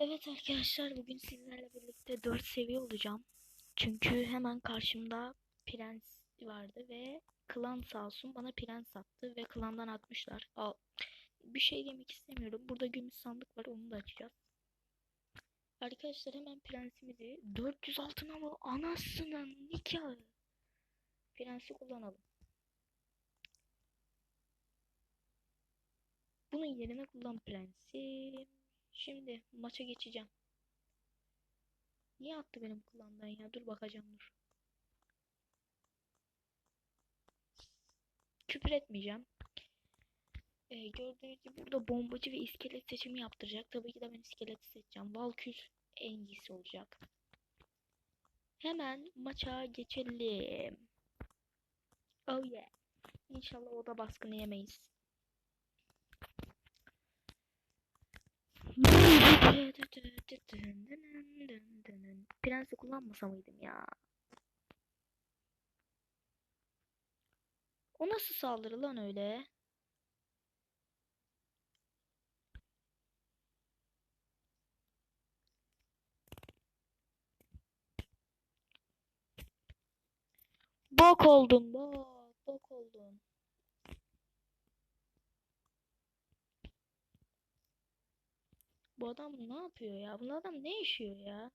Evet arkadaşlar bugün sizlerle birlikte 4 seviye olacağım. Çünkü hemen karşımda prens vardı ve klan sağ olsun bana prens attı ve klandan atmışlar. Al. Bir şey demek istemiyorum. Burada gümüş sandık var onu da açacağız. Arkadaşlar hemen prensimizi 400 altın ama anasının nikahı. Prensi kullanalım. Bunun yerine kullan prensi. Şimdi maça geçeceğim. Niye attı benim kulağımdan ya? Dur bakacağım dur. Küfür etmeyeceğim. Ee, gördüğünüz gibi burada bombacı ve iskelet seçimi yaptıracak. Tabii ki de ben iskeleti seçeceğim. Valkür en iyisi olacak. Hemen maça geçelim. Oh yeah. İnşallah oda baskını yemeyiz. Prensi kullanmasa mıydım ya? O nasıl saldırı lan öyle? Bok oldum, bok, bok oldum. Bu adam ne yapıyor ya? Bu adam ne yaşıyor ya?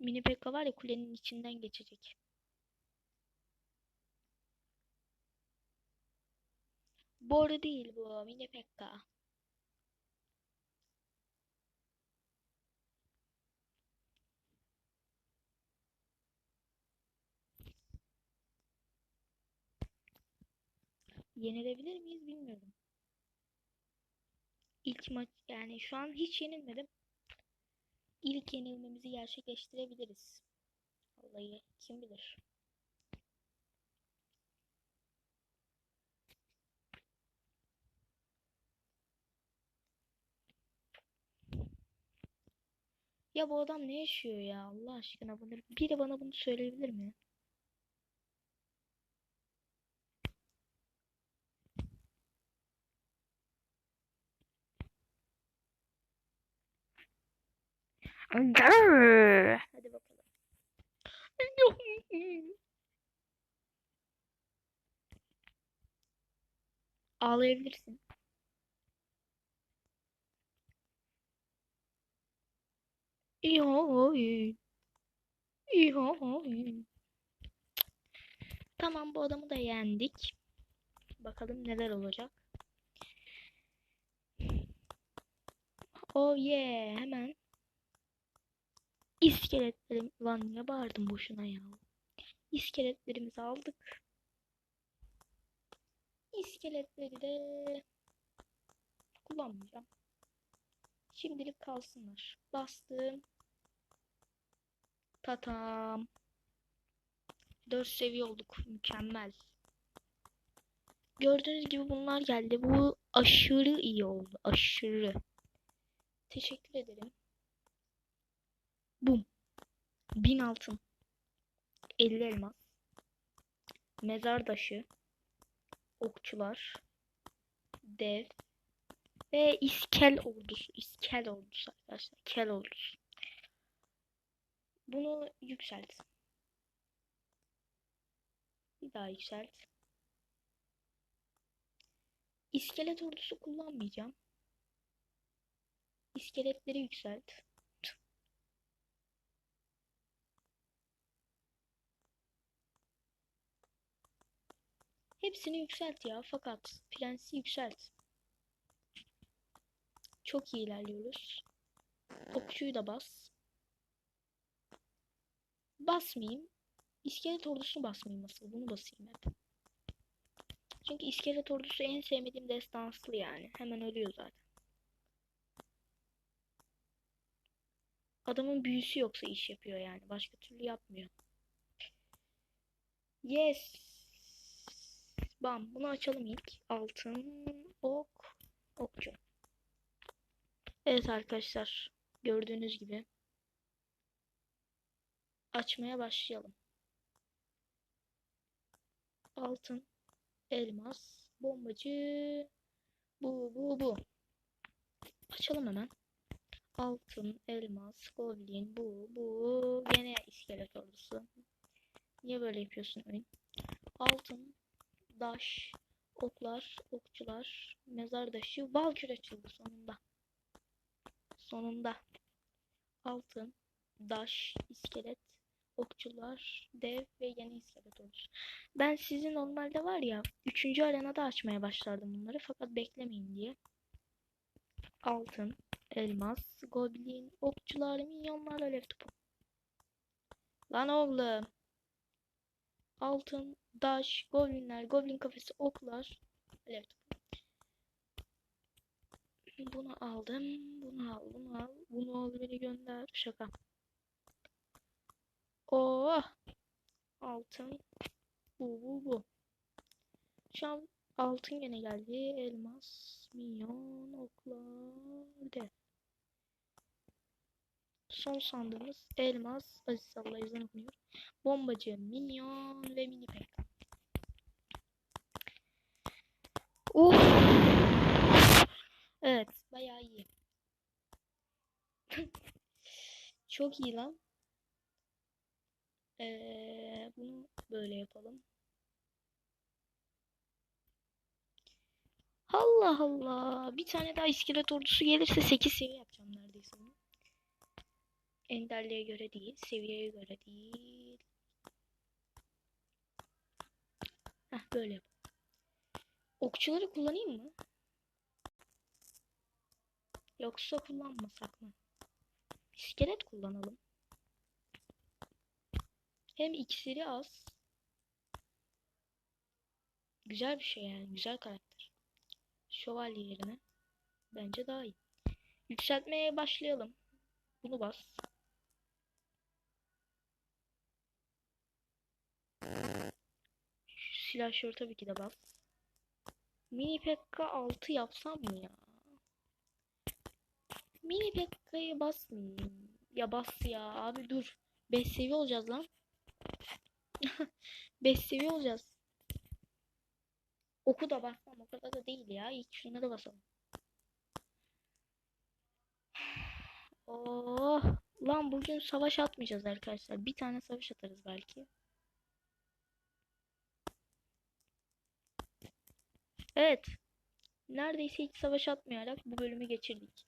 Mini Pekka var ya kulenin içinden geçecek. Boru değil bu. Mini Pekka. Yenilebilir miyiz bilmiyorum. İlk maç yani şu an hiç yenilmedim. İlk yenilmemizi gerçekleştirebiliriz. Vallahi kim bilir. Ya bu adam ne yaşıyor ya Allah aşkına bunu biri bana bunu söyleyebilir mi? Hadi bakalım. Ağlayabilirsin. Tamam bu adamı da yendik. Bakalım neler olacak. Oh yeah hemen İskeletlerim lan niye bağırdım boşuna ya. İskeletlerimizi aldık. İskeletleri de kullanmayacağım. Şimdilik kalsınlar. Bastım. Tatam. 4 seviye olduk. Mükemmel. Gördüğünüz gibi bunlar geldi. Bu aşırı iyi oldu. Aşırı. Teşekkür ederim. Bum. 1000 altın. 50 elmas. Mezar taşı. Okçular. Dev. Ve iskel ordusu. İskel ordusu arkadaşlar. Kel ordusu. Bunu yükselt. Bir daha yükselt. İskelet ordusu kullanmayacağım. İskeletleri yükselt. Hepsini yükselt ya. Fakat prensi yükselt. Çok iyi ilerliyoruz. Okçuyu da bas. Basmayayım. İskelet ordusunu basmayayım asıl. Bunu basayım hep. Çünkü iskelet ordusu en sevmediğim destanslı yani. Hemen ölüyor zaten. Adamın büyüsü yoksa iş yapıyor yani. Başka türlü yapmıyor. Yes. Bam. Bunu açalım ilk. Altın, ok, okçu. Evet arkadaşlar. Gördüğünüz gibi. Açmaya başlayalım. Altın, elmas, bombacı, Bu bu bu. Açalım hemen. Altın, elmas, goblin, bu, bu. Gene iskelet ordusu. Niye böyle yapıyorsun oyun? Altın, daş, oklar, okçular, mezar taşı, valkür açıldı sonunda. Sonunda. Altın, daş, iskelet, okçular, dev ve yeni iskelet ordusu. Ben sizi normalde var ya 3. arenada açmaya başlardım bunları fakat beklemeyin diye. Altın, elmas, goblin, okçular, minyonlar, alev topu. Lan oğlum. Altın, daş, goblinler, goblin kafesi, oklar, alev. Bunu aldım, bunu al, bunu al, bunu al beni gönder. Şaka. Oh! Altın, bu bu bu. Şu an altın gene geldi. Elmas, minyon, oklar, dev. Son sandığımız elmas, Aziz Sallah yazan okunuyor. Bombacı, minyon ve mini pekka. Uf. Evet, bayağı iyi. Çok iyi lan. Ee, bunu böyle yapalım. Allah Allah. Bir tane daha iskelet ordusu gelirse 8 seviye yapacağım neredeyse. Enderliğe göre değil, seviyeye göre değil. Heh, böyle yap. Okçuları kullanayım mı? Yoksa kullanmasak mı? İskelet kullanalım. Hem iksiri az. Güzel bir şey yani. Güzel karakter. Şövalye yerine. Bence daha iyi. Yükseltmeye başlayalım. Bunu bas. Silahşör tabii ki de bas. Mini Pekka 6 yapsam mı ya? Mini Pekka'yı basmayayım. Ya bas ya abi dur. 5 seviye olacağız lan. 5 seviye olacağız. Oku da basmam o kadar da değil ya. İlk şunları basalım. Oh, lan bugün savaş atmayacağız arkadaşlar. Bir tane savaş atarız belki. Evet. Neredeyse hiç savaş atmayarak bu bölümü geçirdik.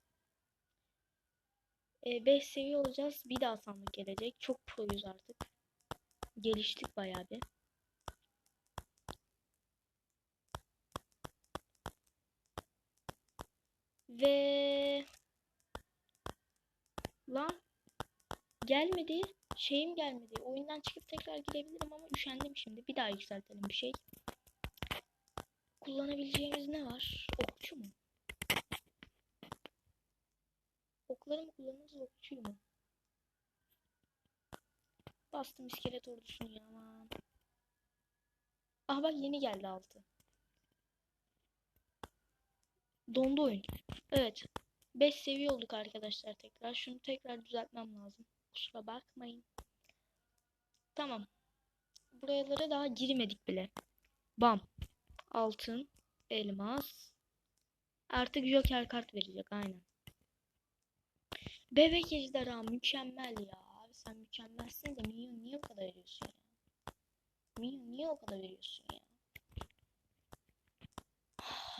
5 seviye olacağız. Bir daha sandık gelecek. Çok proyuz artık. Geliştik bayağı bir. Ve lan gelmedi. Şeyim gelmedi. Oyundan çıkıp tekrar girebilirim ama üşendim şimdi. Bir daha yükseltelim bir şey. Kullanabileceğimiz ne var? Okçu mu? Okları mı kullanırız okçuyu mu? Bastım iskelet ordusunu ya aman. Ah bak yeni geldi altı. Dondu oyun. Evet. 5 seviye olduk arkadaşlar tekrar. Şunu tekrar düzeltmem lazım. Kusura bakmayın. Tamam. Buralara daha girmedik bile. Bam. Altın. Elmas. Artık Joker kart verecek aynen. Bebek ejderha mükemmel ya. Abi sen mükemmelsin de Minyon niye o kadar veriyorsun ya? Minyon niye o kadar veriyorsun ya?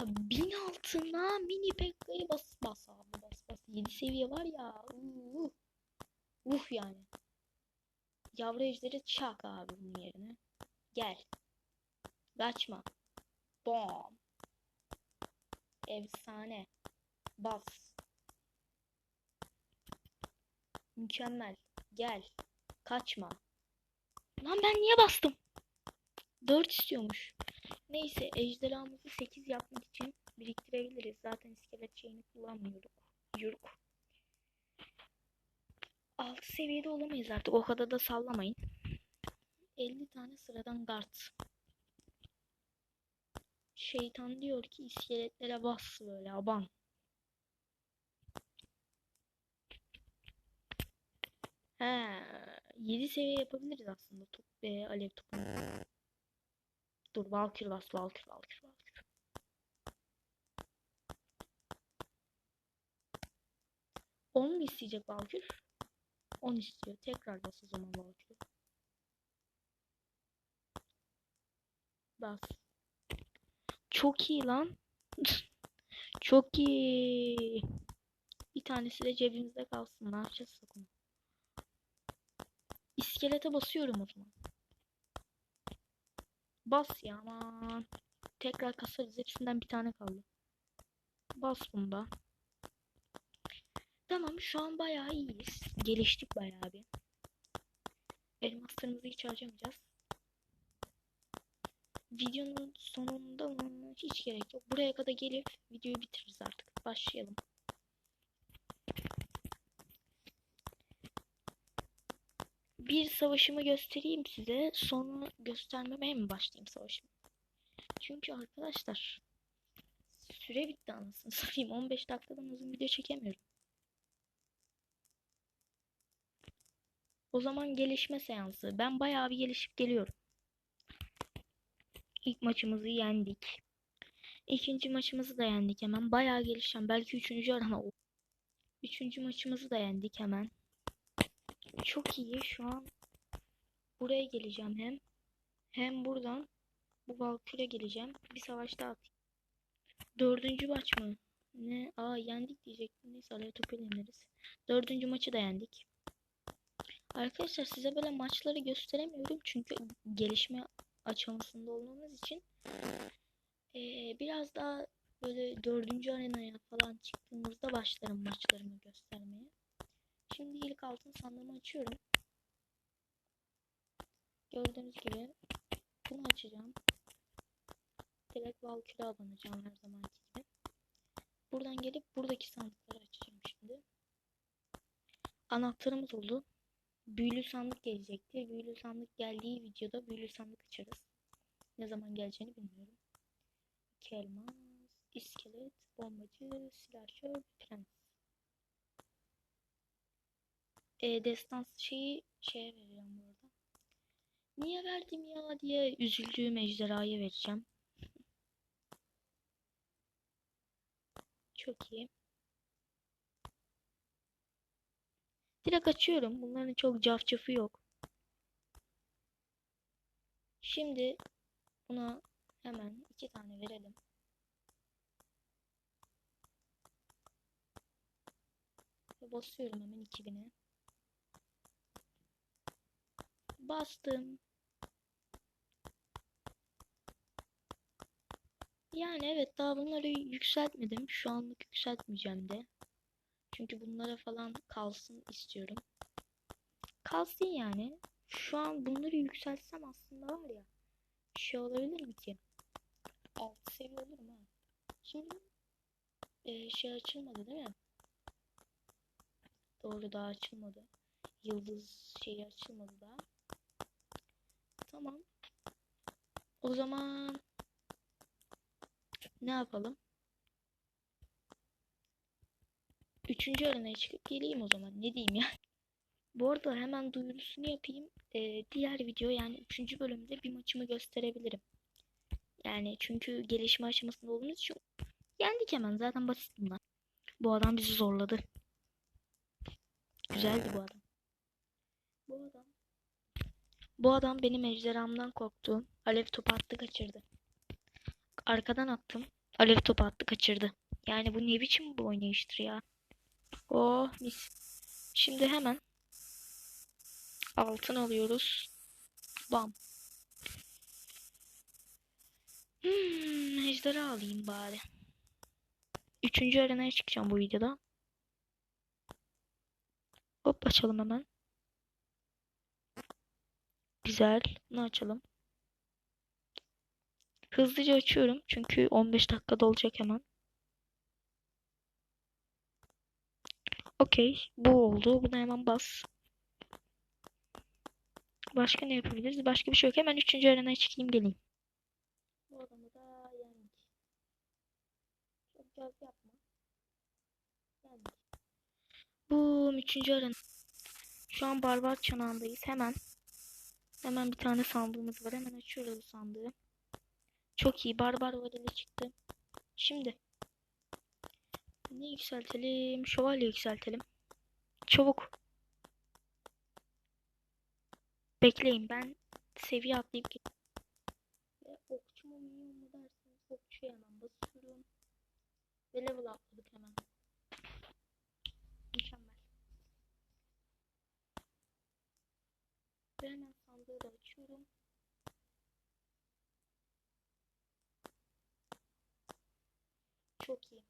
Bin altına mini pekkayı bas bas abi bas bas. 7 seviye var ya. Uh, uh yani. Yavru ejderi çak abi bunun yerine. Gel. Kaçma. Bom. Efsane. Bas. Mükemmel. Gel. Kaçma. Lan ben niye bastım? 4 istiyormuş. Neyse ejderhamızı 8 yapmak için biriktirebiliriz. Zaten iskelet şeyini kullanmıyorduk. Yuruk. 6 seviyede olamayız artık. O kadar da sallamayın. 50 tane sıradan guard şeytan diyor ki iskeletlere bas böyle aban. He, 7 seviye yapabiliriz aslında top e, alev topunu. Dur Valkür bas Valkür Valkür Valkür. On mu isteyecek Valkür? On istiyor. Tekrar bas o zaman Valkür. Bas. Çok iyi lan. Çok iyi. Bir tanesi de cebimizde kalsın. Ne yapacağız onu? İskelete basıyorum o zaman. Bas ya aman. Tekrar kasarız. Hepsinden bir tane kaldı. Bas bunda. Tamam şu an bayağı iyiyiz. Geliştik bayağı bir. Elmaslarımızı hiç harcamayacağız. Videonun sonunda mı? Hiç gerek yok. Buraya kadar gelip videoyu bitiririz artık. Başlayalım. Bir savaşımı göstereyim size. Sonra göstermemeye mi başlayayım savaşımı? Çünkü arkadaşlar süre bitti anasını satayım. 15 dakikadan uzun video çekemiyorum. O zaman gelişme seansı. Ben bayağı bir gelişip geliyorum. İlk maçımızı yendik. İkinci maçımızı da yendik hemen. Bayağı gelişeceğim. Belki üçüncü olur. Üçüncü maçımızı da yendik hemen. Çok iyi. Şu an buraya geleceğim hem. Hem buradan bu Valkür'e geleceğim. Bir savaş daha atayım. Dördüncü maç mı? Ne? Aa yendik diyecektim. Neyse alev topuyla yeneriz. Dördüncü maçı da yendik. Arkadaşlar size böyle maçları gösteremiyorum. Çünkü gelişme aşamasında olmamız için. Ee, biraz daha böyle dördüncü arenaya falan çıktığımızda başlarım maçlarımı göstermeye. Şimdi ilk altın sandığımı açıyorum. Gördüğünüz gibi bunu açacağım. Direkt Valkyrie'e abanacağım her zamanki gibi. Buradan gelip buradaki sandıkları açacağım şimdi. Anahtarımız oldu. Büyülü sandık gelecekti. Büyülü sandık geldiği videoda büyülü sandık açarız. Ne zaman geleceğini bilmiyorum. İki elmas, iskelet, bombacı, silahşör, prens. E, destans şeyi şeye vereceğim bu arada. Niye verdim ya diye üzüldüğüm ejderhaya vereceğim. Çok iyi. Direkt açıyorum. Bunların çok cafcafı yok. Şimdi buna hemen iki tane verelim. Ve basıyorum hemen 2000'e. Bastım. Yani evet daha bunları yükseltmedim. Şu anlık yükseltmeyeceğim de. Çünkü bunlara falan kalsın istiyorum. Kalsın yani. Şu an bunları yükseltsem aslında var ya. Şey olabilir mi ki? Alt seviye olur mu? Şimdi e, şey açılmadı değil mi? Doğru daha açılmadı. Yıldız şeyi açılmadı daha. Tamam. O zaman ne yapalım? Üçüncü arenaya çıkıp geleyim o zaman. Ne diyeyim ya? Bu arada hemen duyurusunu yapayım. Ee, diğer video yani üçüncü bölümde bir maçımı gösterebilirim. Yani çünkü gelişme aşamasında olduğumuz için yendik hemen. Zaten basit bunlar. Bu adam bizi zorladı. Güzeldi bu adam. Bu adam. Bu adam benim ejderhamdan korktu. Alev topu attı kaçırdı. Arkadan attım. Alev topu attı kaçırdı. Yani bu ne biçim bu oynayıştır ya. Oh mis. Şimdi hemen altın alıyoruz. Bam. Hmm, ejderha alayım bari. Üçüncü arenaya çıkacağım bu videoda. Hop açalım hemen. Güzel. Bunu açalım. Hızlıca açıyorum. Çünkü 15 dakikada olacak hemen. Okey. Bu oldu. Buna hemen bas. Başka ne yapabiliriz? Başka bir şey yok. Hemen üçüncü arenaya çıkayım geleyim. Bu adamı da yendik. Çok göz yapma. Yendik. Bu üçüncü arena. Şu an barbar çanağındayız. Hemen. Hemen bir tane sandığımız var. Hemen açıyoruz sandığı. Çok iyi. Barbar vadeli çıktı. Şimdi. Ne yükseltelim? Şövalye yükseltelim. Çabuk. Bekleyin ben seviye atlayıp gel- Ve okçu mu minyon mu derseniz okçuya hemen basıyorum. Ve level atladık hemen. Mükemmel. Ve hemen sandığı da açıyorum. Çok iyi.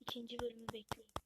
İkinci bölümü bekleyin.